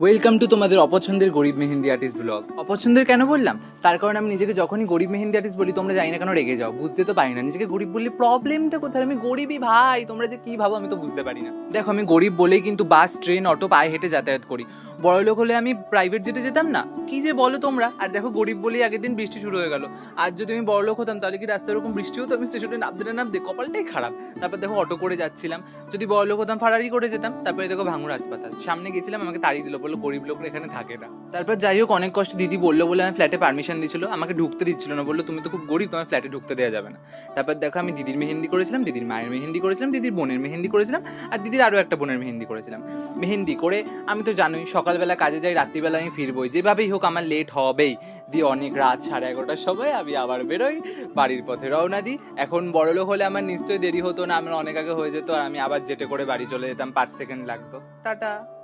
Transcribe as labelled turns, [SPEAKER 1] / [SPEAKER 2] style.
[SPEAKER 1] Welcome to তোমাদের অপছন্দের গরিব মেহেন্দি আর্টিস্ট ব্লগ অপছন্দের কেন বললাম? তার কারণ আমি নিজেকে যখনই গরিব মেহেন্দি আর্টিস্ট বলি, তোমরা জানি না কেন রেগে যাও। বুঝতে তো পারি না। নিজেকে গরিব বললে প্রবলেমটা কোথায়? আমি গরিবই ভাই, তোমরা যে কি ভাবো আমি তো বুঝতে পারি না। দেখো, আমি গরিব বলেই কিন্তু বাস, ট্রেন, অটো, পায়ে হেঁটে যাতায়াত করি। বড় লোক হলে আমি প্রাইভেট জেটে যেতাম না? কি যে বলো তোমরা? আর দেখো, গরিব বলেই আগের দিন বৃষ্টি শুরু হয়ে গেল। আর যদি আমি বড় লোক হতাম, তাহলে কি রাস্তায় এরকম বৃষ্টি হতো? আমি স্টেশনে নামতে নামতে কপালটাই খারাপ। তারপর দেখো, অটো করে যাচ্ছিলাম। যদি বড় লোক হতাম ফারারি করে যেতাম। তারপরে দেখো, ভাঙুর হাসপাতাল। সামনে গেছিলাম, আমাকে তাড়িয়ে দিল। বলল, গরিব লোকরা এখানে থাকে না। তারপর যাই হোক, অনেক কষ্ট দিদি বলল বলে আমি ফ্ল্যাটে পারমিশন দিয়েছিল আমাকে ঢুকতে দিচ্ছিল না, বলল, তুমি তো খুব গরিব, তোমার ফ্ল্যাটে ঢুকতে দেওয়া যাবে না। তারপর দেখো, আমি দিদির মেহেন্দি করেছিলাম, দিদির মায়ের মেহেন্দি করেছিলাম, দিদির বোনের মেহেন্দি করেছিলাম, আর দিদির আরও একটা বোনের মেহেন্দি করেছিলাম। মেহেন্দি করে আমি তো জানোই, সকালবেলা কাজে যাই, রাত্রিবেলা আমি ফিরবই। যেভাবেই হোক, আমার লেট হবেই। দিয়ে অনেক রাত, সাড়ে এগারোটার সময় আমি আবার বেরোই, বাড়ির পথে রওনা দিই। এখন বড়লোক হলে আমার নিশ্চয়ই দেরি হতো না, আমার অনেক আগে হয়ে যেত, আর আমি আবার জেটে করে বাড়ি চলে যেতাম, পাঁচ সেকেন্ড লাগতো। টাটা।